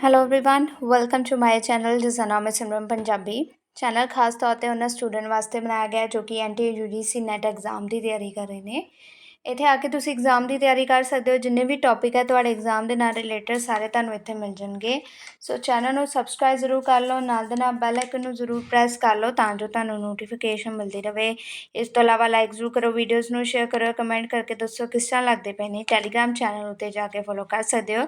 hello everyone welcome to my channel ਜਿਸ ਦਾ ਨਾਮ ਹੈ ਸਿਮਰਨ ਪੰਜਾਬੀ ਚੈਨਲ ਖਾਸ ਤੌਰ ਤੇ ਉਹਨਾਂ ਸਟੂਡੈਂਟ ਵਾਸਤੇ ਬਣਾਇਆ ਗਿਆ ਹੈ ਜੋ ਕਿ ਐਨਟੀ ਯੂਜੀਸੀ ਨੈਟ ਐਗਜ਼ਾਮ ਦੀ ਤਿਆਰੀ ਕਰ ਰਹੇ ਨੇ ਇੱਥੇ ਆ ਕੇ ਤੁਸੀਂ ਐਗਜ਼ਾਮ ਦੀ ਤਿਆਰੀ ਕਰ ਸਕਦੇ ਹੋ। ਜਿੰਨੇ ਵੀ ਟੌਪਿਕ ਹੈ ਤੁਹਾਡੇ ਐਗਜ਼ਾਮ ਦੇ ਨਾਲ ਰਿਲੇਟਡ ਸਾਰੇ ਤੁਹਾਨੂੰ ਇੱਥੇ ਮਿਲ ਜਾਣਗੇ। ਸੋ ਚੈਨਲ ਨੂੰ ਸਬਸਕ੍ਰਾਈਬ ਜ਼ਰੂਰ ਕਰ ਲਓ। ਨਾਲ ਦੇ ਨਾਲ ਬੈਲ ਆਈਕਨ ਨੂੰ ਜ਼ਰੂਰ ਪ੍ਰੈਸ ਕਰ ਲਓ ਤਾਂ ਜੋ ਤੁਹਾਨੂੰ ਨੋਟੀਫਿਕੇਸ਼ਨ ਮਿਲਦੀ ਰਹੇ। ਇਸ ਤੋਂ ਇਲਾਵਾ ਲਾਈਕ ਜ਼ਰੂਰ ਕਰੋ ਵੀਡੀਓਜ਼ ਨੂੰ ਸ਼ੇਅਰ ਕਰੋ ਕਮੈਂਟ ਕਰਕੇ ਦੱਸੋ ਕਿਸ ਤਰ੍ਹਾਂ ਲੱਗਦੇ ਪਏ ਨੇ। ਟੈਲੀਗ੍ਰਾਮ ਚੈਨਲ ਉੱਤੇ ਜਾ ਕੇ ਫੋਲੋ ਕਰ ਸਕਦੇ ਹੋ।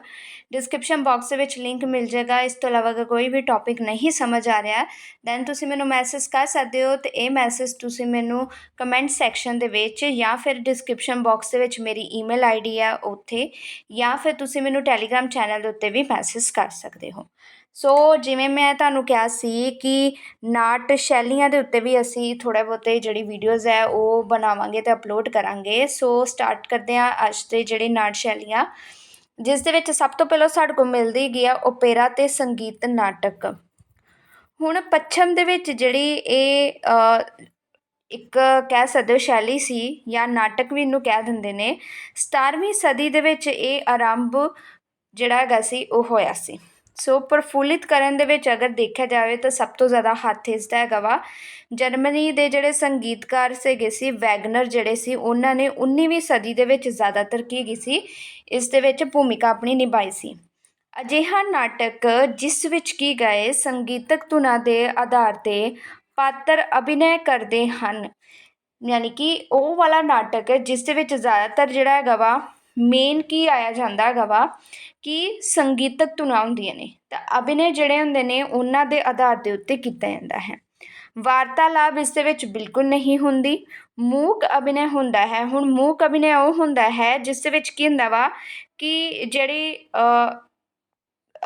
ਡਿਸਕ੍ਰਿਪਸ਼ਨ ਬਾਕਸ ਦੇ ਵਿੱਚ ਲਿੰਕ ਮਿਲ ਜਾਏਗਾ। ਇਸ ਤੋਂ ਇਲਾਵਾ ਅਗਰ ਕੋਈ ਵੀ ਟੌਪਿਕ ਨਹੀਂ ਸਮਝ ਆ ਰਿਹਾ ਦੈਨ ਤੁਸੀਂ ਮੈਨੂੰ ਮੈਸੇਜ ਕਰ ਸਕਦੇ ਹੋ ਤੇ ਇਹ ਮੈਸੇਜ ਤੁਸੀਂ ਮੈਨੂੰ ਕਮੈਂਟ ਸੈਕਸ਼ਨ ਦੇ ਵਿੱਚ ਜਾਂ ਫਿਰ ਡਿਸਕ੍ਰਿਪਸ਼ਨ ਬਾਕਸ ਦੇ ਵਿੱਚ ਮੇਰੀ ਈਮੇਲ ਆਈਡੀ ਹੈ ਉੱਥੇ ਜਾਂ ਫਿਰ ਤੁਸੀਂ ਮੈਨੂੰ ਟੈਲੀਗ੍ਰਾਮ ਚੈਨਲ ਦੇ ਉੱਤੇ ਵੀ ਮੈਸੇਜ ਕਰ ਸਕਦੇ ਹੋ। ਸੋ ਜਿਵੇਂ ਮੈਂ ਤੁਹਾਨੂੰ ਕਿਹਾ ਸੀ ਕਿ ਨਾਟ ਸ਼ੈਲੀਆਂ ਦੇ ਉੱਤੇ ਵੀ ਅਸੀਂ ਥੋੜਾ ਬਹੁਤੇ ਜਿਹੜੀ ਵੀਡੀਓਜ਼ ਹੈ ਉਹ ਬਣਾਵਾਂਗੇ ਤੇ ਅਪਲੋਡ ਕਰਾਂਗੇ। ਸੋ ਸਟਾਰਟ ਕਰਦੇ ਹਾਂ ਅੱਜ ਦੇ ਜਿਹੜੇ ਨਾਟ ਸ਼ੈਲੀਆਂ, ਜਿਸ ਦੇ ਵਿੱਚ ਸਭ ਤੋਂ ਪਹਿਲਾਂ ਸਾਡੇ ਕੋਲ ਮਿਲਦੀ ਗਿਆ ਓਪੇਰਾ ਤੇ ਸੰਗੀਤ ਨਾਟਕ। ਹੁਣ ਪੱਛਮ ਦੇ ਵਿੱਚ ਜਿਹੜੀ ਇਹ ਇੱਕ ਕਹਿ ਸਕਦੇ ਹੋ ਸ਼ੈਲੀ ਸੀ ਜਾਂ ਨਾਟਕ ਵੀ ਇਹਨੂੰ ਕਹਿ ਦਿੰਦੇ ਨੇ 17ਵੀਂ ਸਦੀ ਦੇ ਵਿੱਚ ਇਹ ਆਰੰਭ ਜਿਹੜਾ ਹੈਗਾ ਸੀ, ਉਹ ਹੋਇਆ ਸੀ। ਸੋ ਪ੍ਰਫੁੱਲਿਤ ਕਰਨ ਦੇ ਵਿੱਚ ਅਗਰ ਦੇਖਿਆ ਜਾਵੇ ਤਾਂ ਸਭ ਤੋਂ ਜ਼ਿਆਦਾ ਹੱਥ ਇਸ ਦਾ ਹੈਗਾ ਵਾ। ਜਰਮਨੀ ਦੇ ਜਿਹੜੇ ਸੰਗੀਤਕਾਰ ਸੀਗੇ ਸੀ, ਵੈਗਨਰ ਜਿਹੜੇ ਸੀ, ਉਹਨਾਂ ਨੇ 19ਵੀਂ ਸਦੀ ਦੇ ਵਿੱਚ ਜ਼ਿਆਦਾਤਰ ਕੀ ਗਈ ਸੀ, ਇਸ ਦੇ ਵਿੱਚ ਭੂਮਿਕਾ ਆਪਣੀ ਨਿਭਾਈ ਸੀ। ਅਜਿਹਾ ਨਾਟਕ ਜਿਸ ਵਿੱਚ ਕੀ ਗਏ, ਸੰਗੀਤਕ ਧੁਨਾਂ ਦੇ ਆਧਾਰ ਤੇ ਪਾਤਰ ਅਭਿਨੈ ਕਰਦੇ ਹਨ। ਯਾਨੀ ਕਿ ਉਹ ਵਾਲਾ ਨਾਟਕ ਹੈ, ਜਿਸ ਦੇ ਵਿੱਚ ਜ਼ਿਆਦਾਤਰ ਜਿਹੜਾ ਹੈਗਾ ਵਾ ਮੇਨ ਕੀ ਆਇਆ ਜਾਂਦਾ ਹੈਗਾ ਵਾ, ਕਿ ਸੰਗੀਤਕ ਧੁਨਾਂ ਹੁੰਦੀਆਂ ਨੇ। ਤਾਂ ਅਭਿਨੈ ਜਿਹੜੇ ਹੁੰਦੇ ਨੇ, ਉਹਨਾਂ ਦੇ ਆਧਾਰ ਦੇ ਉੱਤੇ ਕੀਤਾ ਜਾਂਦਾ ਹੈ। ਵਾਰਤਾਲਾਪ ਇਸ ਦੇ ਵਿੱਚ ਬਿਲਕੁਲ ਨਹੀਂ ਹੁੰਦੀ। ਮੂਕ ਅਭਿਨੈ ਹੁੰਦਾ ਹੈ। ਹੁਣ ਮੂਕ ਅਭਿਨੈ ਉਹ ਹੁੰਦਾ ਹੈ, ਜਿਸ ਦੇ ਵਿੱਚ ਕੀ ਹੁੰਦਾ ਵਾ, ਕਿ ਜਿਹੜੀ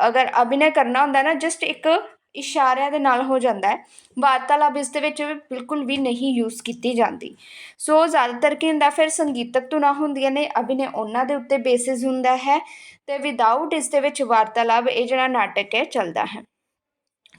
ਅਗਰ ਅਭਿਨੈ ਕਰਨਾ ਹੁੰਦਾ ਨਾ ਜਸਟ ਇੱਕ ਇਸ਼ਾਰਿਆਂ ਦੇ ਨਾਲ ਹੋ ਜਾਂਦਾ ਹੈ। ਵਾਰਤਾਲਾਪ ਇਸ ਦੇ ਵਿੱਚ ਬਿਲਕੁਲ ਵੀ ਨਹੀਂ ਯੂਜ਼ ਕੀਤੀ ਜਾਂਦੀ। ਸੋ ਜ਼ਿਆਦਾਤਰ ਕੀ ਹੁੰਦਾ, ਫਿਰ ਸੰਗੀਤਕ ਧੁਨਾਂ ਹੁੰਦੀਆਂ ਨੇ, ਅਭਿਨੈ ਉਹਨਾਂ ਦੇ ਉੱਤੇ ਬੇਸਿਸ ਹੁੰਦਾ ਹੈ ਤੇ ਵਿਦਆਊਟ ਇਸ ਦੇ ਵਿੱਚ ਵਾਰਤਾਲਾਪ, ਇਹ ਜਿਹੜਾ ਨਾਟਕ ਹੈ, ਚੱਲਦਾ ਹੈ।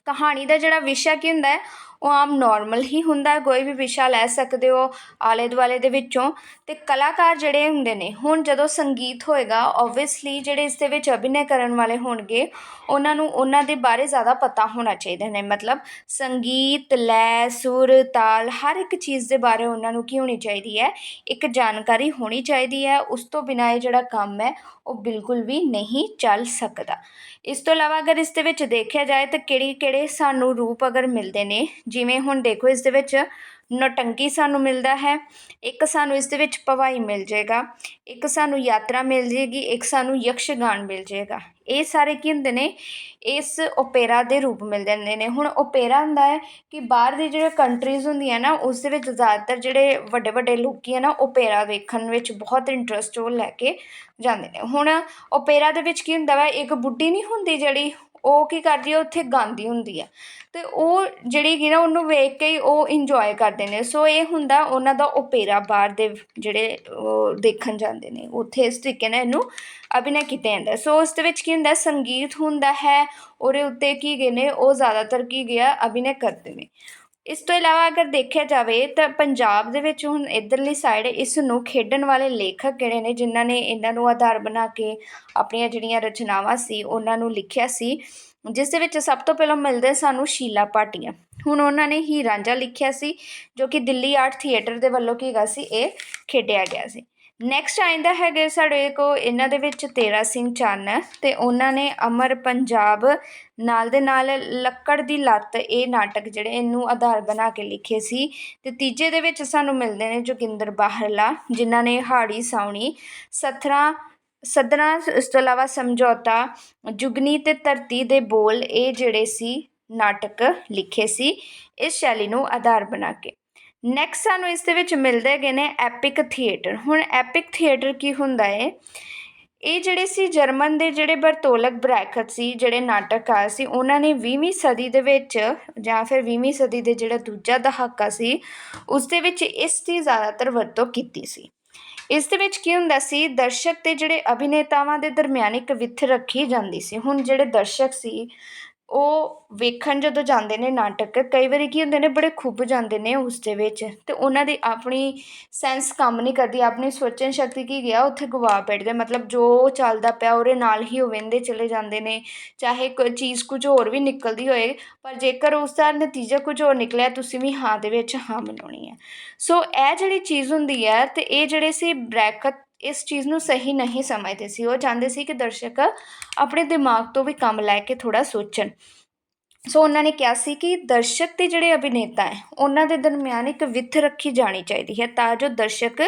ਕਹਾਣੀ ਦਾ ਜਿਹੜਾ ਵਿਸ਼ਾ ਕੀ ਹੁੰਦਾ ਹੈ ਉਹ ਆਮ ਨੋਰਮਲ ਹੀ ਹੁੰਦਾ ਕੋਈ ਵੀ ਵਿਸ਼ਾ ਲੈ ਸਕਦੇ ਹੋ ਆਲੇ ਦੁਆਲੇ ਦੇ ਵਿੱਚੋਂ। ਅਤੇ ਕਲਾਕਾਰ ਜਿਹੜੇ ਹੁੰਦੇ ਨੇ, ਹੁਣ ਜਦੋਂ ਸੰਗੀਤ ਹੋਏਗਾ ਓਬਵੀਅਸਲੀ ਜਿਹੜੇ ਇਸ ਦੇ ਵਿੱਚ ਅਭਿਨੈ ਕਰਨ ਵਾਲੇ ਹੋਣਗੇ, ਉਹਨਾਂ ਨੂੰ ਉਹਨਾਂ ਦੇ ਬਾਰੇ ਜ਼ਿਆਦਾ ਪਤਾ ਹੋਣਾ ਚਾਹੀਦਾ ਨੇ ਮਤਲਬ ਸੰਗੀਤ, ਲੈ, ਸੁਰ, ਤਾਲ, ਹਰ ਇੱਕ ਚੀਜ਼ ਦੇ ਬਾਰੇ ਉਹਨਾਂ ਨੂੰ ਕੀ ਹੋਣੀ ਚਾਹੀਦੀ ਹੈ? ਇੱਕ ਜਾਣਕਾਰੀ ਹੋਣੀ ਚਾਹੀਦੀ ਹੈ। ਉਸ ਤੋਂ ਬਿਨਾਂ ਇਹ ਜਿਹੜਾ ਕੰਮ ਹੈ, ਉਹ ਬਿਲਕੁਲ ਵੀ ਨਹੀਂ ਚੱਲ ਸਕਦਾ। ਇਸ ਤੋਂ ਇਲਾਵਾ ਅਗਰ ਇਸ ਦੇ ਵਿੱਚ ਦੇਖਿਆ ਜਾਏ, ਤਾਂ ਕਿਹੜੇ ਕਿਹੜੇ ਸਾਨੂੰ ਰੂਪ ਅਗਰ ਮਿਲਦੇ ਨੇ ਜਿਵੇਂ ਹੁਣ ਦੇਖੋ ਇਸ ਦੇ ਵਿੱਚ ਨੌਟੰਕੀ ਸਾਨੂੰ ਮਿਲਦਾ ਹੈ, ਇੱਕ ਸਾਨੂੰ ਇਸ ਦੇ ਵਿੱਚ ਪਵਾਈ ਮਿਲ ਜਾਏਗਾ, ਇੱਕ ਸਾਨੂੰ ਯਾਤਰਾ ਮਿਲ ਜੇਗੀ ਇੱਕ ਸਾਨੂੰ ਯਕਸ਼ਗਾਨ ਮਿਲ ਜਾਏਗਾ। ਇਹ ਸਾਰੇ ਕੀ ਹੁੰਦੇ ਨੇ? ਇਸ ਓਪੇਰਾ ਦੇ ਰੂਪ ਮਿਲ ਜਾਂਦੇ ਨੇ। ਹੁਣ ਓਪੇਰਾ ਹੁੰਦਾ ਹੈ ਕਿ ਬਾਹਰ ਦੀ ਜਿਹੜੇ ਕੰਟਰੀਜ਼ ਹੁੰਦੀਆਂ ਨਾ, ਉਸ ਦੇ ਵਿੱਚ ਜ਼ਿਆਦਾਤਰ ਜਿਹੜੇ ਵੱਡੇ ਵੱਡੇ ਲੋਕੀ ਆ ਨਾ, ਓਪੇਰਾ ਵੇਖਣ ਵਿੱਚ ਬਹੁਤ ਇੰਟਰਸਟ ਉਹ ਲੈ ਕੇ ਜਾਂਦੇ ਨੇ। ਹੁਣ ਓਪੇਰਾ ਦੇ ਵਿੱਚ ਕੀ ਹੁੰਦਾ ਵਾ? ਇੱਕ ਬੁੱਢੀ ਨਹੀਂ ਹੁੰਦੀ ਜਿਹੜੀ ਉਹ ਕੀ ਕਰਦੀ ਹੈ ਉੱਥੇ ਗਾਉਂਦੀ ਹੁੰਦੀ ਹੈ ਅਤੇ ਉਹ ਜਿਹੜੀ ਕਿ ਨਾ, ਉਹਨੂੰ ਵੇਖ ਕੇ ਹੀ ਉਹ ਇੰਜੋਏ ਕਰਦੇ ਨੇ। ਸੋ ਇਹ ਹੁੰਦਾ ਉਹਨਾਂ ਦਾ ਓਪੇਰਾ ਬਾਹਰ ਦੇ ਜਿਹੜੇ ਉਹ ਦੇਖਣ ਜਾਂਦੇ ਨੇ। ਉੱਥੇ ਇਸ ਤਰੀਕੇ ਨਾਲ ਇਹਨੂੰ ਅਭਿਨੈ ਕੀਤਾ ਜਾਂਦਾ। ਸੋ ਉਸ ਦੇ ਵਿੱਚ ਕੀ ਹੁੰਦਾ, ਸੰਗੀਤ ਹੁੰਦਾ ਹੈ, ਉਹਦੇ ਉੱਤੇ ਕੀ ਗਏ ਨੇ, ਉਹ ਜ਼ਿਆਦਾਤਰ ਕੀ ਗਿਆ, ਅਭਿਨੈ ਕਰਦੇ ਨੇ। ਇਸ ਤੋਂ ਇਲਾਵਾ ਅਗਰ ਦੇਖਿਆ ਜਾਵੇ ਤਾਂ ਪੰਜਾਬ ਦੇ ਵਿੱਚ ਹੁਣ ਇੱਧਰਲੀ ਸਾਈਡ ਇਸ ਨੂੰ ਖੇਡਣ ਵਾਲੇ ਲੇਖਕ ਕਿਹੜੇ ਨੇ, ਜਿਨ੍ਹਾਂ ਨੇ ਇਹਨਾਂ ਨੂੰ ਆਧਾਰ ਬਣਾ ਕੇ ਆਪਣੀਆਂ ਜਿਹੜੀਆਂ ਰਚਨਾਵਾਂ ਸੀ, ਉਹਨਾਂ ਨੂੰ ਲਿਖਿਆ ਸੀ, ਜਿਸ ਦੇ ਵਿੱਚ ਸਭ ਤੋਂ ਪਹਿਲਾਂ ਮਿਲਦੇ ਸਾਨੂੰ ਸ਼ੀਲਾ ਪਾਟੀਆਂ ਹੁਣ ਉਹਨਾਂ ਨੇ ਹੀ ਰਾਂਝਾ ਲਿਖਿਆ ਸੀ, ਜੋ ਕਿ ਦਿੱਲੀ ਆਰਟ ਥੀਏਟਰ ਦੇ ਵੱਲੋਂ ਕੀ ਕੀਗਾ ਸੀ, ਇਹ ਖੇਡਿਆ ਗਿਆ ਸੀ। ਨੈਕਸਟ ਆਇੰਦਾ ਹੈਗੇ ਸਾਡੇ ਕੋ ਇਹਨਾਂ ਦੇ ਵਿੱਚ ਤੇਰਾ ਸਿੰਘ ਚੰਨ ਤੇ ਉਹਨਾਂ ਨੇ ਅਮਰ ਪੰਜਾਬ ਨਾਲ ਦੇ ਨਾਲ ਲੱਕੜ ਦੀ ਲੱਤ, ਇਹ ਨਾਟਕ ਜਿਹੜੇ ਇਹਨੂੰ ਆਧਾਰ ਬਣਾ ਕੇ ਲਿਖੇ ਸੀ। ਤੇ ਤੀਜੇ ਦੇ ਵਿੱਚ ਸਾਨੂੰ ਮਿਲਦੇ ਨੇ ਜੋਗਿੰਦਰ ਬਾਹਰਲਾ, ਜਿਨ੍ਹਾਂ ਨੇ ਹਾੜੀ ਸਾਉਣੀ। ਸਥਰਾ ਸਦਨਾ ਇਸ ਤੋਂ ਇਲਾਵਾ ਸਮਝੌਤਾ, ਜੁਗਨੀ ਤੇ ਧਰਤੀ ਦੇ ਬੋਲ, ਇਹ ਜਿਹੜੇ ਸੀ ਨਾਟਕ ਲਿਖੇ ਸੀ, ਇਸ ਸ਼ੈਲੀ ਨੂੰ ਆਧਾਰ ਬਣਾ ਕੇ। ਨੈਕਸਟ ਸਾਨੂੰ ਇਸ ਦੇ ਵਿੱਚ ਮਿਲਦੇ ਹੈਗੇ ਨੇ ਐਪਿਕ ਥੀਏਟਰ ਹੁਣ ਐਪਿਕ ਥੀਏਟਰ ਕੀ ਹੁੰਦਾ ਹੈ ਇਹ ਜਿਹੜੇ ਸੀ ਜਰਮਨ ਦੇ ਜਿਹੜੇ ਬਰਤੋਲਕ ਬ੍ਰੈਕਟ ਸੀ, ਜਿਹੜੇ ਨਾਟਕਕਾਰ ਸੀ, ਉਹਨਾਂ ਨੇ 20ਵੀਂ ਸਦੀ ਦੇ ਵਿੱਚ ਜਾਂ ਫਿਰ 20ਵੀਂ ਸਦੀ ਦੇ ਜਿਹੜਾ ਦੂਜਾ ਦਹਾਕਾ ਸੀ, ਉਸ ਦੇ ਵਿੱਚ ਇਸ ਦੀ ਜ਼ਿਆਦਾਤਰ ਵਰਤੋਂ ਕੀਤੀ ਸੀ। ਇਸ ਦੇ ਵਿੱਚ ਕੀ ਹੁੰਦਾ ਸੀ? ਦਰਸ਼ਕ ਤੇ ਜਿਹੜੇ ਅਭਿਨੇਤਾਵਾਂ ਦੇ ਦਰਮਿਆਨ ਇੱਕ ਵਿੱਥ ਰੱਖੀ ਜਾਂਦੀ ਸੀ। ਹੁਣ ਜਿਹੜੇ ਦਰਸ਼ਕ ਸੀ ਉਹ ਵੇਖਣ ਜਦੋਂ ਜਾਂਦੇ ਨੇ ਨਾਟਕ, ਕਈ ਵਾਰੀ ਕੀ ਹੁੰਦੇ ਨੇ, ਬੜੇ ਖੁੱਭ ਜਾਂਦੇ ਨੇ ਉਸ ਦੇ ਵਿੱਚ ਅਤੇ ਉਹਨਾਂ ਦੀ ਆਪਣੀ ਸੈਂਸ ਕੰਮ ਨਹੀਂ ਕਰਦੀ, ਆਪਣੀ ਸੋਚਣ ਸ਼ਕਤੀ ਕੀ ਗਿਆ, ਉੱਥੇ ਗਵਾ ਬੈਠਦੇ ਮਤਲਬ ਜੋ ਚੱਲਦਾ ਪਿਆ ਉਹਦੇ ਨਾਲ ਹੀ ਉਹ ਵਹਿੰਦੇ ਚਲੇ ਜਾਂਦੇ ਨੇ, ਚਾਹੇ ਕੋਈ ਚੀਜ਼ ਕੁਝ ਹੋਰ ਵੀ ਨਿਕਲਦੀ ਹੋਏ, ਪਰ ਜੇਕਰ ਉਸ ਦਾ ਨਤੀਜਾ ਕੁਝ ਹੋਰ ਨਿਕਲਿਆ, ਤੁਸੀਂ ਵੀ ਹਾਂ ਦੇ ਵਿੱਚ ਹਾਂ ਮਿਲਾਉਣੀ ਹੈ। ਸੋ ਇਹ ਜਿਹੜੀ ਚੀਜ਼ ਹੁੰਦੀ ਹੈ ਅਤੇ ਇਹ ਜਿਹੜੇ ਸੀ ਬ੍ਰੈਕਟ ਇਸ ਚੀਜ਼ ਨੂੰ ਸਹੀ ਨਹੀਂ ਸਮਝਦੇ ਸੀ। ਉਹ ਚਾਹੁੰਦੇ ਸੀ ਕਿ ਦਰਸ਼ਕ ਆਪਣੇ ਦਿਮਾਗ ਤੋਂ ਵੀ ਕੰਮ ਲੈ ਕੇ ਥੋੜਾ ਸੋਚਣ। ਸੋ ਉਹਨਾਂ ਨੇ ਕਿਹਾ ਸੀ ਕਿ ਦਰਸ਼ਕ ਤੇ ਜਿਹੜੇ ਅਭਿਨੇਤਾ ਹੈ, ਉਹਨਾਂ ਦੇ ਦਰਮਿਆਨ ਇੱਕ ਵਿੱਥ ਰੱਖੀ ਜਾਣੀ ਚਾਹੀਦੀ ਹੈ ਤਾਂ ਜੋ ਦਰਸ਼ਕ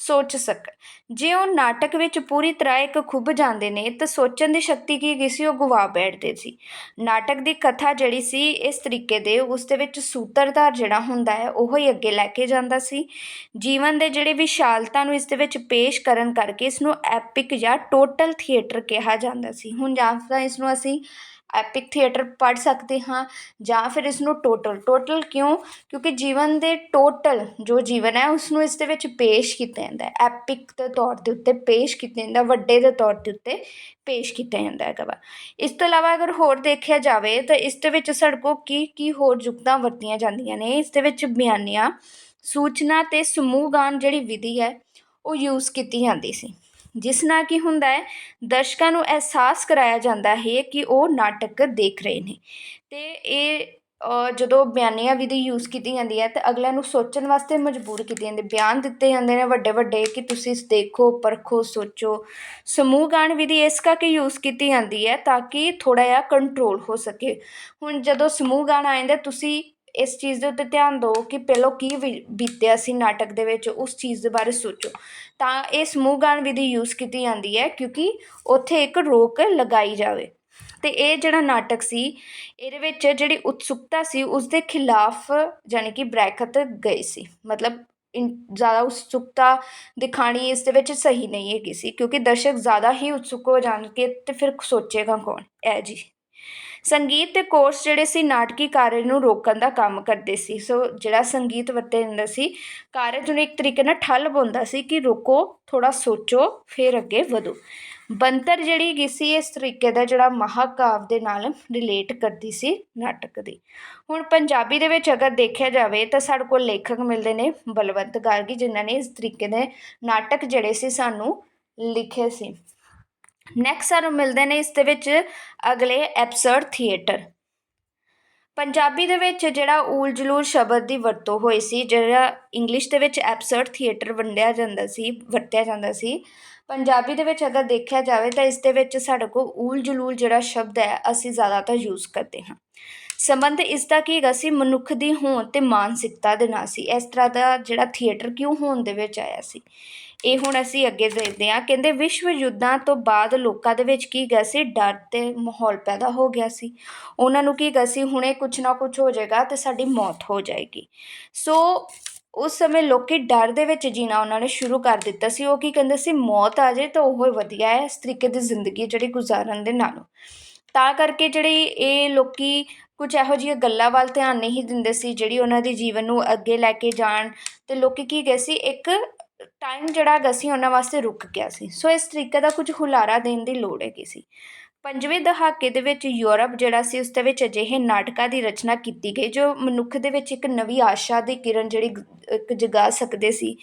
ਸੋਚ ਸਕਣ ਜੇ ਉਹ ਨਾਟਕ ਵਿੱਚ ਪੂਰੀ ਤਰ੍ਹਾਂ ਇੱਕ ਖੁੱਭ ਜਾਂਦੇ ਨੇ, ਤਾਂ ਸੋਚਣ ਦੀ ਸ਼ਕਤੀ ਕੀ ਹੈਗੀ ਸੀ ਉਹ ਗਵਾ ਬੈਠਦੇ ਸੀ? ਨਾਟਕ ਦੀ ਕਥਾ ਜਿਹੜੀ ਸੀ, ਇਸ ਤਰੀਕੇ ਦੇ ਉਸ ਦੇ ਵਿੱਚ ਸੂਤਰਧਾਰ ਜਿਹੜਾ ਹੁੰਦਾ ਹੈ, ਉਹ ਹੀ ਅੱਗੇ ਲੈ ਕੇ ਜਾਂਦਾ ਸੀ। ਜੀਵਨ ਦੇ ਜਿਹੜੇ ਵਿਸ਼ਾਲਤਾ ਨੂੰ ਇਸ ਦੇ ਵਿੱਚ ਪੇਸ਼ ਕਰਨ ਕਰਕੇ ਇਸ ਨੂੰ ਐਪਿਕ ਜਾਂ ਟੋਟਲ ਥੀਏਟਰ ਕਿਹਾ ਜਾਂਦਾ ਸੀ। ਹੁਣ ਜਾਂ ਤਾਂ ਇਸ ਨੂੰ ਅਸੀਂ ਐਪਿਕ ਥੀਏਟਰ ਪੜ੍ਹ ਸਕਦੇ ਹਾਂ ਜਾਂ ਫਿਰ ਇਸ ਨੂੰ ਟੋਟਲ ਟੋਟਲ ਕਿਉਂ? ਕਿਉਂਕਿ ਜੀਵਨ ਦੇ ਟੋਟਲ ਜੋ ਜੀਵਨ ਹੈ ਉਸ ਨੂੰ ਇਸ ਦੇ ਵਿੱਚ ਪੇਸ਼ ਕੀਤਾ ਜਾਂਦਾ ਐਪਿਕ ਦੇ ਤੌਰ ਦੇ ਉੱਤੇ ਪੇਸ਼ ਕੀਤਾ ਜਾਂਦਾ, ਵੱਡੇ ਦੇ ਤੌਰ ਦੇ ਉੱਤੇ ਪੇਸ਼ ਕੀਤਾ ਜਾਂਦਾ ਹੈਗਾ ਵਾ। ਇਸ ਤੋਂ ਇਲਾਵਾ ਅਗਰ ਹੋਰ ਦੇਖਿਆ ਜਾਵੇ ਤਾਂ ਇਸ ਦੇ ਵਿੱਚ ਸਾਡੇ ਕੋਲ ਕੀ ਕੀ ਹੋਰ ਜੁਗਤਾਂ ਵਰਤੀਆਂ ਜਾਂਦੀਆਂ ਨੇ? ਇਸ ਦੇ ਵਿੱਚ ਬਿਆਨੀਆਂ, ਸੂਚਨਾ ਤੇ ਸਮੂਹਗਾਨ ਜਿਹੜੀ ਵਿਧੀ ਹੈ, ਉਹ ਯੂਜ਼ ਕੀਤੀ ਜਾਂਦੀ ਸੀ। ਜਿਸ ਨਾਲ ਕੀ ਹੁੰਦਾ ਹੈ, ਦਰਸ਼ਕਾਂ ਨੂੰ ਅਹਿਸਾਸ ਕਰਾਇਆ ਜਾਂਦਾ ਹੈ ਕਿ ਉਹ ਨਾਟਕ ਦੇਖ ਰਹੇ ਨੇ। ਅਤੇ ਇਹ ਜਦੋਂ ਬਿਆਨੀਆਂ ਵਿਧੀ ਯੂਜ਼ ਕੀਤੀ ਜਾਂਦੀ ਹੈ, ਤਾਂ ਅਗਲਿਆਂ ਨੂੰ ਸੋਚਣ ਵਾਸਤੇ ਮਜਬੂਰ ਕੀਤੀ ਜਾਂਦੀ ਬਿਆਨ ਦਿੱਤੇ ਜਾਂਦੇ ਨੇ ਵੱਡੇ ਵੱਡੇ ਕਿ ਤੁਸੀਂ ਦੇਖੋ, ਪਰਖੋ, ਸੋਚੋ। ਸਮੂਹ ਗਾਣ ਵਿਧੀ ਇਸ ਕਰਕੇ ਯੂਜ਼ ਕੀਤੀ ਜਾਂਦੀ ਹੈ ਤਾਂ ਕਿ ਥੋੜ੍ਹਾ ਜਿਹਾ ਕੰਟਰੋਲ ਹੋ ਸਕੇ। ਹੁਣ ਜਦੋਂ ਸਮੂਹ ਗਾਣ ਆ ਜਾਂਦਾ, ਤੁਸੀਂ ਇਸ ਚੀਜ਼ ਦੇ ਉੱਤੇ ਧਿਆਨ ਦਿਓ ਕਿ ਪਹਿਲਾਂ ਕੀ ਬੀਤਿਆ ਸੀ ਨਾਟਕ ਦੇ ਵਿੱਚ, ਉਸ ਚੀਜ਼ ਦੇ ਬਾਰੇ ਸੋਚੋ। ਤਾਂ ਇਹ ਸਮੂਹ ਗਾਣ ਵਿਧੀ ਯੂਜ਼ ਕੀਤੀ ਜਾਂਦੀ ਹੈ ਕਿਉਂਕਿ ਉੱਥੇ ਇੱਕ ਰੋਕ ਲਗਾਈ ਜਾਵੇ। ਅਤੇ ਇਹ ਜਿਹੜਾ ਨਾਟਕ ਸੀ, ਇਹਦੇ ਵਿੱਚ ਜਿਹੜੀ ਉਤਸੁਕਤਾ ਸੀ ਉਸ ਦੇ ਖਿਲਾਫ ਯਾਨੀ ਕਿ ਬਰੈਕਟ ਗਈ ਸੀ। ਮਤਲਬ ਜ਼ਿਆਦਾ ਉਤਸੁਕਤਾ ਦਿਖਾਣੀ ਇਸ ਦੇ ਵਿੱਚ ਸਹੀ ਨਹੀਂ ਹੈਗੀ ਸੀ ਕਿਉਂਕਿ ਦਰਸ਼ਕ ਜ਼ਿਆਦਾ ਹੀ ਉਤਸੁਕ ਹੋ ਜਾਣਗੇ ਅਤੇ ਫਿਰ ਸੋਚੇਗਾ ਕੌਣ? ਇਹ ਜੀ। ਸੰਗੀਤ ਦੇ ਕੋਰਸ ਜਿਹੜੇ ਸੀ ਨਾਟਕੀ ਕਾਰਜ ਨੂੰ ਰੋਕਣ ਦਾ ਕੰਮ ਕਰਦੇ ਸੀ। ਸੋ ਜਿਹੜਾ ਸੰਗੀਤ ਵਰਤਿਆ ਜਾਂਦਾ ਸੀ, ਕਾਰਜ ਨੂੰ ਇੱਕ ਤਰੀਕੇ ਨਾਲ ਠੱਲ ਪਾਉਂਦਾ ਸੀ ਕਿ ਰੁਕੋ ਥੋੜਾ ਸੋਚੋ, ਫਿਰ ਅੱਗੇ ਵਧੋ। ਬੰਤਰ ਜਿਹੜੀ ਹੈਗੀ ਸੀ, ਇਸ ਤਰੀਕੇ ਦਾ ਜਿਹੜਾ ਮਹਾਕਾਵ ਦੇ ਨਾਲ ਰਿਲੇਟ ਕਰਦੀ ਸੀ ਨਾਟਕ ਦੀ। ਹੁਣ ਪੰਜਾਬੀ ਦੇ ਵਿੱਚ ਅਗਰ ਦੇਖਿਆ ਜਾਵੇ ਤਾਂ ਸਾਡੇ ਕੋਲ ਲੇਖਕ ਮਿਲਦੇ ਨੇ ਬਲਵੰਤ ਗਾਰਗੀ, ਜਿਨ੍ਹਾਂ ਨੇ ਇਸ ਤਰੀਕੇ ਦੇ ਨਾਟਕ ਜਿਹੜੇ ਸੀ ਸਾਨੂੰ ਲਿਖੇ ਸੀ। ਨੈਕਸਟ ਸਾਨੂੰ ਮਿਲਦੇ ਨੇ ਇਸ ਦੇ ਵਿੱਚ ਅਗਲੇ ਐਪਸਰਡ ਥੀਏਟਰ ਪੰਜਾਬੀ ਦੇ ਵਿੱਚ ਜਿਹੜਾ ਊਲ ਜਲੂਲ ਸ਼ਬਦ ਦੀ ਵਰਤੋਂ ਹੋਈ ਸੀ, ਜਿਹੜਾ ਇੰਗਲਿਸ਼ ਦੇ ਵਿੱਚ ਐਪਸਰਡ ਥੀਏਟਰ ਵੰਡਿਆ ਜਾਂਦਾ ਸੀ, ਵਰਤਿਆ ਜਾਂਦਾ ਸੀ, ਪੰਜਾਬੀ ਦੇ ਵਿੱਚ ਅਗਰ ਦੇਖਿਆ ਜਾਵੇ ਤਾਂ ਇਸ ਦੇ ਵਿੱਚ ਸਾਡੇ ਕੋਲ ਊਲ ਜਲੂਲ ਜਿਹੜਾ ਸ਼ਬਦ ਹੈ, ਅਸੀਂ ਜ਼ਿਆਦਾਤਰ ਯੂਜ਼ ਕਰਦੇ ਹਾਂ। ਸੰਬੰਧ ਇਸ ਦਾ ਕੀ ਹੈਗਾ ਸੀ, ਮਨੁੱਖ ਦੀ ਹੋਂਦ ਅਤੇ ਮਾਨਸਿਕਤਾ ਦੇ ਨਾਲ ਸੀ। ਇਸ ਤਰ੍ਹਾਂ ਦਾ ਜਿਹੜਾ ਥੀਏਟਰ ਕਿਉਂ ਹੋਣ ਦੇ ਵਿੱਚ ਆਇਆ ਸੀ? ਇਹ ਹੁਣ ਅਸੀਂ ਅੱਗੇ ਦੇਖਦੇ ਹਾਂ। ਕਹਿੰਦੇ ਵਿਸ਼ਵ ਯੁੱਧਾਂ ਤੋਂ ਬਾਅਦ ਲੋਕਾਂ ਦੇ ਵਿੱਚ ਕੀ ਗਿਆ ਸੀ? ਡਰ ਅਤੇ ਮਾਹੌਲ ਪੈਦਾ ਹੋ ਗਿਆ ਸੀ। ਉਹਨਾਂ ਨੂੰ ਕੀ ਗਿਆ ਸੀ? ਹੁਣੇ ਕੁਛ ਨਾ ਕੁਛ ਹੋ ਜਾਏਗਾ ਅਤੇ ਸਾਡੀ ਮੌਤ ਹੋ ਜਾਏਗੀ। ਸੋ ਉਸ ਸਮੇਂ ਲੋਕ ਡਰ ਦੇ ਵਿੱਚ ਜੀਣਾ ਉਹਨਾਂ ਨੇ ਸ਼ੁਰੂ ਕਰ ਦਿੱਤਾ ਸੀ। ਉਹ ਕੀ ਕਹਿੰਦੇ ਸੀ? ਮੌਤ ਆ ਜਾਏ ਤਾਂ ਉਹ ਵਧੀਆ ਹੈ ਇਸ ਤਰੀਕੇ ਦੀ ਜ਼ਿੰਦਗੀ ਜਿਹੜੀ ਗੁਜ਼ਾਰਨ ਦੇ ਨਾਲੋਂ। ਤਾਂ ਕਰਕੇ ਜਿਹੜੀ ਇਹ ਲੋਕੀ ਕੁਝ ਇਹੋ ਜਿਹੀਆਂ ਗੱਲਾਂ ਵੱਲ ਧਿਆਨ ਨਹੀਂ ਦਿੰਦੇ ਸੀ, ਜਿਹੜੀ ਉਹਨਾਂ ਦੇ ਜੀਵਨ ਨੂੰ ਅੱਗੇ ਲੈ ਕੇ ਜਾਣ। ਤੇ ਲੋਕੀ ਕੀ ਗਏ ਸੀ? ਇੱਕ ਟਾਈਮ ਜਿਹੜਾ ਹੈਗਾ ਸੀ ਉਹਨਾਂ ਵਾਸਤੇ ਰੁਕ ਗਿਆ ਸੀ। ਸੋ ਇਸ ਤਰੀਕੇ ਦਾ ਕੁਝ ਹੁਲਾਰਾ ਦੇਣ ਦੀ ਲੋੜ ਹੈਗੀ ਸੀ। ਪੰਜਵੇਂ ਦਹਾਕੇ ਦੇ ਵਿੱਚ ਯੂਰਪ ਜਿਹੜਾ ਸੀ, ਉਸ ਦੇ ਵਿੱਚ ਅਜਿਹੇ ਨਾਟਕਾਂ ਦੀ ਰਚਨਾ ਕੀਤੀ ਗਈ, ਜੋ ਮਨੁੱਖ ਦੇ ਵਿੱਚ ਇੱਕ ਨਵੀਂ ਆਸ਼ਾ ਦੀ ਕਿਰਨ ਜਿਹੜੀ ਇੱਕ ਜਗਾ ਸਕਦੇ ਸੀ।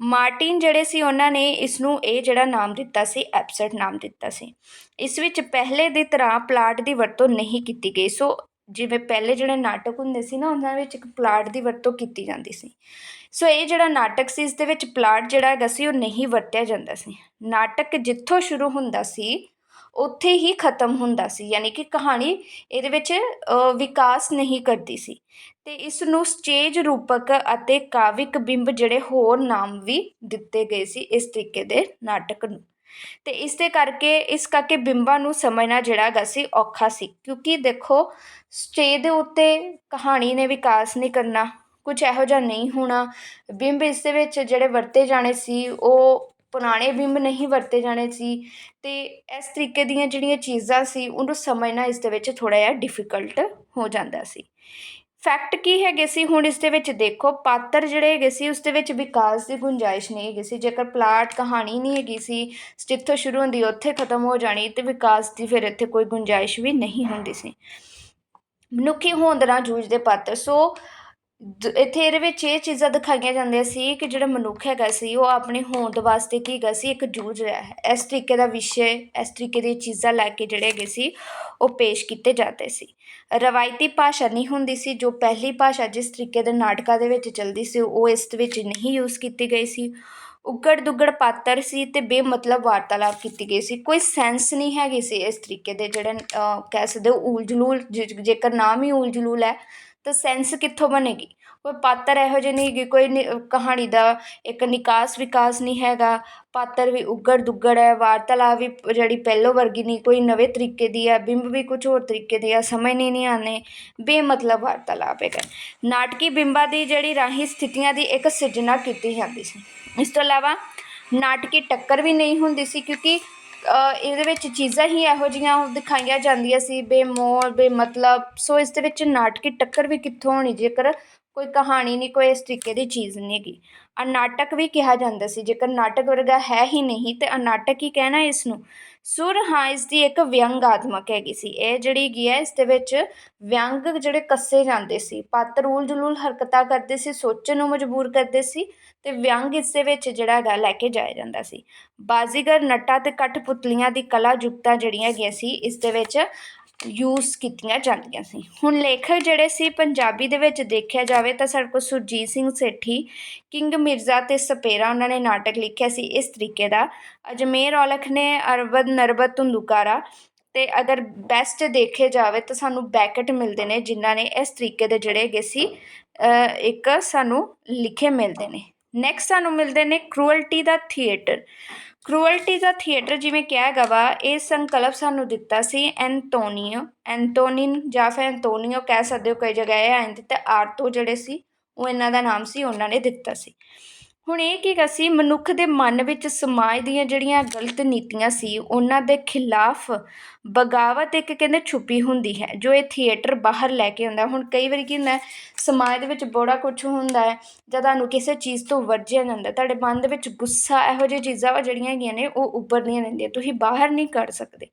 ਮਾਰਟਿਨ ਜਿਹੜੇ ਸੀ, ਉਹਨਾਂ ਨੇ ਇਸ ਨੂੰ ਇਹ ਜਿਹੜਾ ਨਾਮ ਦਿੱਤਾ ਸੀ ਐਪਸਰਡ ਨਾਮ ਦਿੱਤਾ ਸੀ। ਇਸ ਵਿੱਚ ਪਹਿਲੇ ਦੀ ਤਰ੍ਹਾਂ ਪਲਾਟ ਦੀ ਵਰਤੋਂ ਨਹੀਂ ਕੀਤੀ ਗਈ। ਸੋ ਜਿਵੇਂ ਪਹਿਲੇ ਜਿਹੜੇ ਨਾਟਕ ਹੁੰਦੇ ਸੀ ਨਾ, ਉਹਨਾਂ ਵਿੱਚ ਇੱਕ ਪਲਾਟ ਦੀ ਵਰਤੋਂ ਕੀਤੀ ਜਾਂਦੀ ਸੀ। ਸੋ ਇਹ ਜਿਹੜਾ ਨਾਟਕ ਸੀ, ਇਸ ਦੇ ਵਿੱਚ ਪਲਾਟ ਜਿਹੜਾ ਹੈਗਾ ਸੀ, ਉਹ ਨਹੀਂ ਵਰਤਿਆ ਜਾਂਦਾ ਸੀ। ਨਾਟਕ ਜਿੱਥੋਂ ਸ਼ੁਰੂ ਹੁੰਦਾ ਸੀ, ਉੱਥੇ ਹੀ ਖਤਮ ਹੁੰਦਾ ਸੀ। ਯਾਨੀ ਕਿ ਕਹਾਣੀ ਇਹਦੇ ਵਿੱਚ ਵਿਕਾਸ ਨਹੀਂ ਕਰਦੀ ਸੀ। ਤੇ ਇਸ ਨੂੰ ਸਟੇਜ ਰੂਪਕ ਅਤੇ ਕਾਵਿਕ ਬਿੰਬ ਜਿਹੜੇ ਹੋਰ ਨਾਮ ਵੀ ਦਿੱਤੇ ਗਏ ਸੀ, ਇਸ ਤਰੀਕੇ ਦੇ ਨਾਟਕ ਨੂੰ। ਤੇ ਇਸ ਦੇ ਕਰਕੇ, ਇਸ ਕਰਕੇ ਬਿੰਬਾਂ ਨੂੰ ਸਮਝਣਾ ਜਿਹੜਾ ਹੈਗਾ ਸੀ ਔਖਾ ਸੀ। ਕਿਉਂਕਿ ਦੇਖੋ, ਸਟੇਜ ਦੇ ਉੱਤੇ ਕਹਾਣੀ ਨੇ ਵਿਕਾਸ ਨਹੀਂ ਕਰਨਾ ਕੁਝ ਇਹੋ ਜਿਹਾ ਨਹੀਂ ਹੋਣਾ। ਬਿੰਬ ਇਸ ਦੇ ਵਿੱਚ ਜਿਹੜੇ ਵਰਤੇ ਜਾਣੇ ਸੀ, ਉਹ ਪੁਰਾਣੇ ਬਿੰਬ ਨਹੀਂ ਵਰਤੇ ਜਾਣੇ ਸੀ ਅਤੇ ਇਸ ਤਰੀਕੇ ਦੀਆਂ ਜਿਹੜੀਆਂ ਚੀਜ਼ਾਂ ਸੀ, ਉਹਨੂੰ ਸਮਝਣਾ ਇਸ ਦੇ ਵਿੱਚ ਥੋੜ੍ਹਾ ਜਿਹਾ ਡਿਫੀਕਲਟ ਹੋ ਜਾਂਦਾ ਸੀ। ਫੈਕਟ ਕੀ ਹੈਗੇ ਸੀ? ਹੁਣ ਇਸ ਦੇ ਵਿੱਚ ਦੇਖੋ, ਪਾਤਰ ਜਿਹੜੇ ਹੈਗੇ ਸੀ, ਉਸ ਦੇ ਵਿੱਚ ਵਿਕਾਸ ਦੀ ਗੁੰਜਾਇਸ਼ ਨਹੀਂ ਹੈਗੀ ਸੀ। ਜੇਕਰ ਪਲਾਟ ਕਹਾਣੀ ਨਹੀਂ ਹੈਗੀ ਸੀ, ਜਿੱਥੋਂ ਸ਼ੁਰੂ ਹੁੰਦੀ, ਉੱਥੇ ਖਤਮ ਹੋ ਜਾਣੀ, ਤੇ ਵਿਕਾਸ ਦੀ ਫਿਰ ਇੱਥੇ ਕੋਈ ਗੁੰਜਾਇਸ਼ ਵੀ ਨਹੀਂ ਹੁੰਦੀ ਸੀ। ਮਨੁੱਖੀ ਹੋਂਦ ਨਾਲ ਜੂਝਦੇ ਪਾਤਰ। ਸੋ ਦ- ਇੱਥੇ ਇਹਦੇ ਵਿੱਚ ਇਹ ਚੀਜ਼ਾਂ ਦਿਖਾਈਆਂ ਜਾਂਦੀਆਂ ਸੀ ਕਿ ਜਿਹੜਾ ਮਨੁੱਖ ਹੈਗਾ ਸੀ, ਉਹ ਆਪਣੀ ਹੋਂਦ ਵਾਸਤੇ ਕੀ ਹੈਗਾ ਸੀ, ਇੱਕ ਜੂਝ ਰਿਹਾ ਹੈ। ਇਸ ਤਰੀਕੇ ਦਾ ਵਿਸ਼ੇ, ਇਸ ਤਰੀਕੇ ਦੀਆਂ ਚੀਜ਼ਾਂ ਲੈ ਕੇ ਜਿਹੜੇ ਹੈਗੇ ਸੀ, ਉਹ ਪੇਸ਼ ਕੀਤੇ ਜਾਂਦੇ ਸੀ। ਰਵਾਇਤੀ ਭਾਸ਼ਾ ਨਹੀਂ ਹੁੰਦੀ ਸੀ, ਜੋ ਪਹਿਲੀ ਭਾਸ਼ਾ ਜਿਸ ਤਰੀਕੇ ਦੇ ਨਾਟਕਾਂ ਦੇ ਵਿੱਚ ਚੱਲਦੀ ਸੀ, ਉਹ ਇਸ ਦੇ ਵਿੱਚ ਨਹੀਂ ਯੂਜ਼ ਕੀਤੀ ਗਈ ਸੀ। ਉੱਗੜ ਦੁੱਗੜ ਪਾਤਰ ਸੀ ਤੇ ਬੇਮਤਲਬ ਵਾਰਤਾਲਾਪ ਕੀਤੀ ਗਈ ਸੀ। ਕੋਈ ਸੈਂਸ ਨਹੀਂ ਹੈਗੀ ਸੀ ਇਸ ਤਰੀਕੇ ਦੇ ਜਿਹੜੇ ਕਹਿ ਸਕਦੇ ਹੋ ਊਲ ਜੇਕਰ ਨਾਮ ਹੀ ਉਲਝਲੂਲ ਹੈ ਤਾਂ ਸੈਂਸ ਕਿੱਥੋਂ ਬਣੇਗੀ? ਕੋਈ ਪਾਤਰ ਇਹੋ ਜਿਹੇ ਨਹੀਂ ਹੈਗੇ ਕੋਈ ਨਿ- ਕਹਾਣੀ ਦਾ ਇੱਕ ਨਿਕਾਸ ਵਿਕਾਸ ਨਹੀਂ ਹੈਗਾ। ਪਾਤਰ ਵੀ ਉੱਗੜ ਦੁੱਗੜ ਹੈ, ਵਾਰਤਾਲਾਪ ਵੀ ਜਿਹੜੀ ਪਹਿਲੋਂ ਵਰਗੀ ਨਹੀਂ, ਕੋਈ ਨਵੇਂ ਤਰੀਕੇ ਦੀ ਹੈ, ਬਿੰਬ ਵੀ ਕੁਛ ਹੋਰ ਤਰੀਕੇ ਦੀ ਆ, ਸਮਝ ਨਹੀਂ ਨਹੀਂ ਆਉਂਦੇ ਬੇਮਤਲਬ ਵਾਰਤਾਲਾਪ ਹੈਗਾ। ਨਾਟਕੀ ਬਿੰਬਾਂ ਦੀ ਜਿਹੜੀ ਰਾਹੀਂ ਸਥਿਤੀਆਂ ਦੀ ਇੱਕ ਸਿਰਜਣਾ ਕੀਤੀ ਜਾਂਦੀ ਸੀ। ਇਸ ਤੋਂ ਇਲਾਵਾ ਨਾਟਕੀ ਟੱਕਰ ਵੀ ਨਹੀਂ ਹੁੰਦੀ ਸੀ ਕਿਉਂਕਿ ਇਹਦੇ ਵਿੱਚ ਚੀਜ਼ਾਂ ਹੀ ਇਹੋ ਜਿਹੀਆਂ ਦਿਖਾਈਆਂ ਜਾਂਦੀਆਂ ਸੀ, ਬੇਮੋਲ, ਬੇਮਤਲਬ। ਸੋ ਇਸ ਦੇ ਵਿੱਚ ਨਾਟਕੀ ਟੱਕਰ ਵੀ ਕਿੱਥੋਂ ਹੋਣੀ, ਜੇਕਰ ਕੋਈ ਕਹਾਣੀ ਨਹੀਂ, ਕੋਈ ਇਸ ਤਰੀਕੇ ਦੀ ਚੀਜ਼ ਨਹੀਂ ਹੈਗੀ। ਅਨਾਟਕ ਵੀ ਕਿਹਾ ਜਾਂਦਾ ਸੀ, ਜੇਕਰ ਨਾਟਕ ਵਰਗਾ ਹੈ ਹੀ ਨਹੀਂ, ਤਾਂ ਅਨਾਟਕ ਹੀ ਕਹਿਣਾ ਇਸ ਨੂੰ। ਸੁਰ, ਹਾਂ, ਇਸ ਦੀ ਇੱਕ ਵਿਅੰਗਾਤਮਕ ਹੈਗੀ ਸੀ। ਇਹ ਜਿਹੜੀ ਹੈਗੀ ਹੈ ਇਸ ਦੇ ਵਿੱਚ ਵਿਅੰਗ ਜਿਹੜੇ ਕੱਸੇ ਜਾਂਦੇ ਸੀ। ਪਾਤਰ ਉਲ ਜਲੂਲ ਹਰਕਤਾਂ ਕਰਦੇ ਸੀ, ਸੋਚਣ ਨੂੰ ਮਜਬੂਰ ਕਰਦੇ ਸੀ ਤੇ ਵਿਅੰਗ ਇਸ ਦੇ ਵਿੱਚ ਜਿਹੜਾ ਹੈਗਾ, ਲੈ ਕੇ ਜਾਇਆ ਜਾਂਦਾ ਸੀ। ਬਾਜ਼ੀਗਰ, ਨੱਟਾਂ ਤੇ ਕਠਪੁਤਲੀਆਂ ਦੀ ਕਲਾ ਜੁਗਤਾਂ ਜਿਹੜੀਆਂ ਹੈਗੀਆਂ ਸੀ, ਇਸ ਦੇ ਵਿੱਚ ਯੂਜ਼ ਕੀਤੀਆਂ ਜਾਂਦੀਆਂ ਸੀ। ਹੁਣ ਲੇਖਕ ਜਿਹੜੇ ਸੀ, ਪੰਜਾਬੀ ਦੇ ਵਿੱਚ ਦੇਖਿਆ ਜਾਵੇ ਤਾਂ ਸਾਡੇ ਕੋਲ ਸੁਰਜੀਤ ਸਿੰਘ ਸੇਠੀ, ਕਿੰਗ ਮਿਰਜ਼ਾ ਤੇ ਸਪੇਰਾ ਉਹਨਾਂ ਨੇ ਨਾਟਕ ਲਿਖਿਆ ਸੀ ਇਸ ਤਰੀਕੇ ਦਾ। ਅਜਮੇਰ ਔਲਖ ਨੇ ਅਰਬਦ ਨਰਬਦ ਧੁੰਦੁਕਾਰਾ ਤੇ ਅਗਰ ਬੈਸਟ ਦੇਖੇ ਜਾਵੇ ਤਾਂ ਸਾਨੂੰ ਬੈਕਟ ਮਿਲਦੇ ਨੇ, ਜਿਨ੍ਹਾਂ ਨੇ ਇਸ ਤਰੀਕੇ ਦੇ ਜਿਹੜੇ ਹੈਗੇ ਸੀ ਇੱਕ ਸਾਨੂੰ ਲਿਖੇ ਮਿਲਦੇ ਨੇ। ਨੈਕਸਟ ਸਾਨੂੰ ਮਿਲਦੇ ਨੇ ਕਰੂਅਲਟੀ ਦਾ ਥੀਏਟਰ ਕਰੂਅਲਟੀ ਦਾ ਥੀਏਟਰ ਜਿਵੇਂ ਕਿਹਾ ਹੈਗਾ ਵਾ, ਇਹ ਸੰਕਲਪ ਸਾਨੂੰ ਦਿੱਤਾ ਸੀ ਐਂਤੋਨੀਓ ਐਂਟੋਨਿਨ ਜਾਂ ਫਿਰ ਐਂਤੋਨੀਓ ਕਹਿ ਸਕਦੇ ਹੋ ਕਈ ਜਗ੍ਹਾ ਇਹ ਆ ਆਂਦੇ ਤੇ ਆਰਤੋ ਜਿਹੜੇ ਸੀ, ਉਹ ਇਹਨਾਂ ਦਾ ਨਾਮ ਸੀ, ਉਹਨਾਂ ਨੇ ਦਿੱਤਾ ਸੀ। ਹੁਣ ਇਹ ਕੀ ਗਾ ਮਨੁੱਖ ਦੇ ਮਨ ਵਿੱਚ ਸਮਾਜ ਦੀਆਂ ਜਿਹੜੀਆਂ ਗਲਤ ਨੀਤੀਆਂ ਸੀ, ਉਹਨਾਂ ਦੇ ਖਿਲਾਫ ਬਗਾਵਤ ਇੱਕ ਕਹਿੰਦੇ ਛੁਪੀ ਹੁੰਦੀ ਹੈ, ਜੋ ਇਹ ਥੀਏਟਰ ਬਾਹਰ ਲੈ ਕੇ ਆਉਂਦਾ ਹੁਣ ਕਈ ਵਾਰੀ ਕੀ ਹੁੰਦਾ ਸਮਾਜ ਦੇ ਵਿੱਚ ਬੜਾ ਕੁਝ ਹੁੰਦਾ ਹੈ, ਜਾਂ ਤੁਹਾਨੂੰ ਕਿਸੇ ਚੀਜ਼ ਤੋਂ ਵਰਜਿਆ ਜਾਂਦਾ ਤੁਹਾਡੇ ਮਨ ਦੇ ਵਿੱਚ ਗੁੱਸਾ ਇਹੋ ਜਿਹੀਆਂ ਚੀਜ਼ਾਂ ਵਾ ਜਿਹੜੀਆਂ ਹੈਗੀਆਂ ਨੇ, ਉਹ ਉੱਭਰਦੀਆਂ ਰਹਿੰਦੀਆਂ, ਤੁਸੀਂ ਬਾਹਰ ਨਹੀਂ ਕੱਢ ਸਕਦੇ।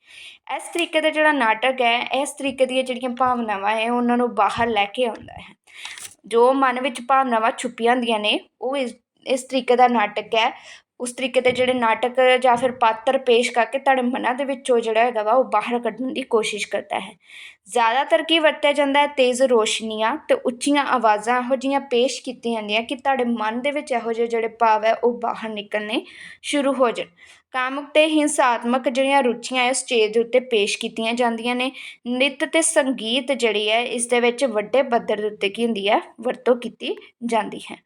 ਇਸ ਤਰੀਕੇ ਦਾ ਜਿਹੜਾ ਨਾਟਕ ਹੈ, ਇਸ ਤਰੀਕੇ ਦੀਆਂ ਜਿਹੜੀਆਂ ਭਾਵਨਾਵਾਂ ਹੈ, ਉਹਨਾਂ ਨੂੰ ਬਾਹਰ ਲੈ ਕੇ ਆਉਂਦਾ ਹੈ। ਜੋ ਮਨ ਵਿੱਚ ਭਾਵਨਾਵਾਂ ਛੁਪੀਆਂ ਹੁੰਦੀਆਂ ਨੇ, ਉਹ ਇਸ ਇਸ ਤਰੀਕੇ ਦਾ ਨਾਟਕ ਹੈ। ਉਸ ਤਰੀਕੇ ਦੇ ਜਿਹੜੇ ਨਾਟਕ ਜਾਂ ਫਿਰ ਪਾਤਰ ਪੇਸ਼ ਕਰਕੇ ਤੁਹਾਡੇ ਮਨਾਂ ਦੇ ਵਿੱਚੋਂ ਜਿਹੜਾ ਹੈਗਾ ਵਾ ਉਹ ਬਾਹਰ ਕੱਢਣ ਦੀ ਕੋਸ਼ਿਸ਼ ਕਰਦਾ ਹੈ। ਜ਼ਿਆਦਾਤਰ ਕੀ ਵਰਤਿਆ ਜਾਂਦਾ ਹੈ? ਤੇਜ਼ ਰੋਸ਼ਨੀਆਂ ਅਤੇ ਉੱਚੀਆਂ ਆਵਾਜ਼ਾਂ ਇਹੋ ਜਿਹੀਆਂ ਪੇਸ਼ ਕੀਤੀਆਂ ਜਾਂਦੀਆਂ ਕਿ ਤੁਹਾਡੇ ਮਨ ਦੇ ਵਿੱਚ ਇਹੋ ਜਿਹੇ ਜਿਹੜੇ ਭਾਵ ਹੈ ਉਹ ਬਾਹਰ ਨਿਕਲਣੇ ਸ਼ੁਰੂ ਹੋ ਜਾਣ। ਕਾਮਕ ਤੇ ਹਿੰਸਾਤਮਕ ਜਿਹੜੀਆਂ ਰੁਚੀਆਂ ਹੈ ਸਟੇਜ ਦੇ ਉੱਤੇ ਪੇਸ਼ ਕੀਤੀਆਂ ਜਾਂਦੀਆਂ ਨੇ। ਨ੍ਰਿਤ ਤੇ ਸੰਗੀਤ ਜਿਹੜੀ ਹੈ ਇਸ ਦੇ ਵਿੱਚ ਵੱਡੇ ਪੱਧਰ ਦੇ ਉੱਤੇ ਕੀ ਹੁੰਦੀ ਹੈ? ਵਰਤੋਂ ਕੀਤੀ ਜਾਂਦੀ ਹੈ।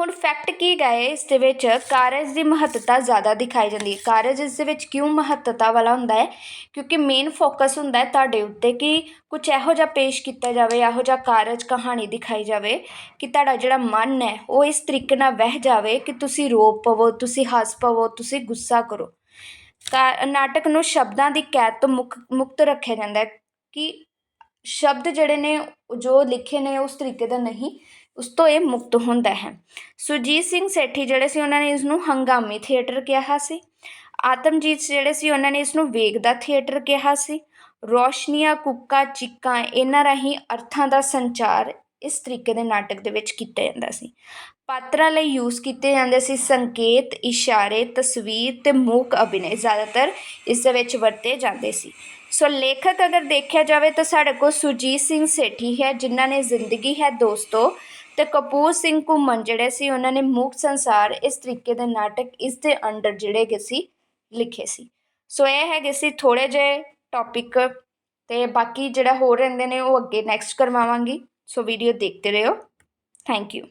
ਹੁਣ ਫੈਕਟ ਕੀ ਗਏ, ਇਸ ਦੇ ਵਿੱਚ ਕਾਰਜ ਦੀ ਮਹੱਤਤਾ ਜ਼ਿਆਦਾ ਦਿਖਾਈ ਜਾਂਦੀ ਹੈ। ਕਾਰਜ ਇਸ ਦੇ ਵਿੱਚ ਕਿਉਂ ਮਹੱਤਤਾ ਵਾਲਾ ਹੁੰਦਾ ਹੈ? ਕਿਉਂਕਿ ਮੇਨ ਫੋਕਸ ਹੁੰਦਾ ਹੈ ਤੁਹਾਡੇ ਉੱਤੇ ਕਿ ਕੁਝ ਇਹੋ ਜਿਹਾ ਪੇਸ਼ ਕੀਤਾ ਜਾਵੇ, ਇਹੋ ਜਿਹਾ ਕਾਰਜ ਕਹਾਣੀ ਦਿਖਾਈ ਜਾਵੇ ਕਿ ਤੁਹਾਡਾ ਜਿਹੜਾ ਮਨ ਹੈ, ਉਹ ਇਸ ਤਰੀਕੇ ਨਾਲ ਵਹਿ ਜਾਵੇ ਕਿ ਤੁਸੀਂ ਰੋ ਪਵੋ, ਤੁਸੀਂ ਹੱਸ ਪਵੋ, ਤੁਸੀਂ ਗੁੱਸਾ ਕਰੋ। ਕਾ, ਨਾਟਕ ਨੂੰ ਸ਼ਬਦਾਂ ਦੀ ਕੈਦ ਤੋਂ ਮੁਕ ਮੁਕਤ ਰੱਖਿਆ ਜਾਂਦਾ ਹੈ ਕਿ ਸ਼ਬਦ ਜਿਹੜੇ ਨੇ, ਜੋ ਲਿਖੇ ਨੇ, ਉਸ ਤਰੀਕੇ ਦਾ ਨਹੀਂ। ਉਸ ਤੋਂ ਇਹ ਮੁਕਤ ਹੁੰਦਾ ਹੈ। ਸੁਰਜੀਤ ਸਿੰਘ ਸੇਠੀ ਜਿਹੜੇ ਸੀ, ਉਹਨਾਂ ਨੇ ਇਸ ਨੂੰ ਹੰਗਾਮੀ ਥੀਏਟਰ ਕਿਹਾ ਸੀ। ਆਤਮਜੀਤ ਜਿਹੜੇ ਸੀ, ਉਹਨਾਂ ਨੇ ਇਸ ਨੂੰ ਵੇਗ ਦਾ ਥੀਏਟਰ ਕਿਹਾ ਸੀ। ਰੋਸ਼ਨੀਆਂ, ਕੁੱਕਾ, ਚੀਕਾਂ, ਇਹਨਾਂ ਰਾਹੀਂ ਅਰਥਾਂ ਦਾ ਸੰਚਾਰ ਇਸ ਤਰੀਕੇ ਦੇ ਨਾਟਕ ਦੇ ਵਿੱਚ ਕੀਤਾ ਜਾਂਦਾ ਸੀ। ਪਾਤਰਾਂ ਲਈ ਯੂਜ਼ ਕੀਤੇ ਜਾਂਦੇ ਸੀ ਸੰਕੇਤ, ਇਸ਼ਾਰੇ, ਤਸਵੀਰ ਤੇ ਮੂਕ ਅਭਿਨੈ ਜ਼ਿਆਦਾਤਰ ਇਸ ਦੇ ਵਿੱਚ ਵਰਤੇ ਜਾਂਦੇ ਸੀ। ਸੋ ਲੇਖਕ ਅਗਰ ਦੇਖਿਆ ਜਾਵੇ ਤਾਂ ਸਾਡੇ ਕੋਲ ਸੁਰਜੀਤ ਸਿੰਘ ਸੇਠੀ ਹੈ, ਜਿਨ੍ਹਾਂ ਨੇ ਜ਼ਿੰਦਗੀ ਹੈ ਦੋਸਤੋ ਅਤੇ ਕਪੂਰ ਸਿੰਘ ਘੁੰਮਣ ਜਿਹੜੇ ਸੀ, ਉਹਨਾਂ ਨੇ ਮੂਕ ਸੰਸਾਰ ਇਸ ਤਰੀਕੇ ਦੇ ਨਾਟਕ ਇਸ ਦੇ ਅੰਡਰ ਜਿਹੜੇ ਹੈਗੇ ਸੀ, ਲਿਖੇ ਸੀ। ਸੋ ਇਹ ਹੈਗੇ ਸੀ ਥੋੜੇ ਜਿਹੇ ਟੌਪਿਕ ਤੇ ਬਾਕੀ ਜਿਹੜਾ ਹੋਰ ਰਹਿੰਦੇ ਨੇ ਉਹ ਅੱਗੇ ਨੈਕਸਟ ਕਰਵਾਵਾਂਗੀ। ਸੋ ਵੀਡੀਓ ਦੇਖਦੇ ਰਹੋ। Thank you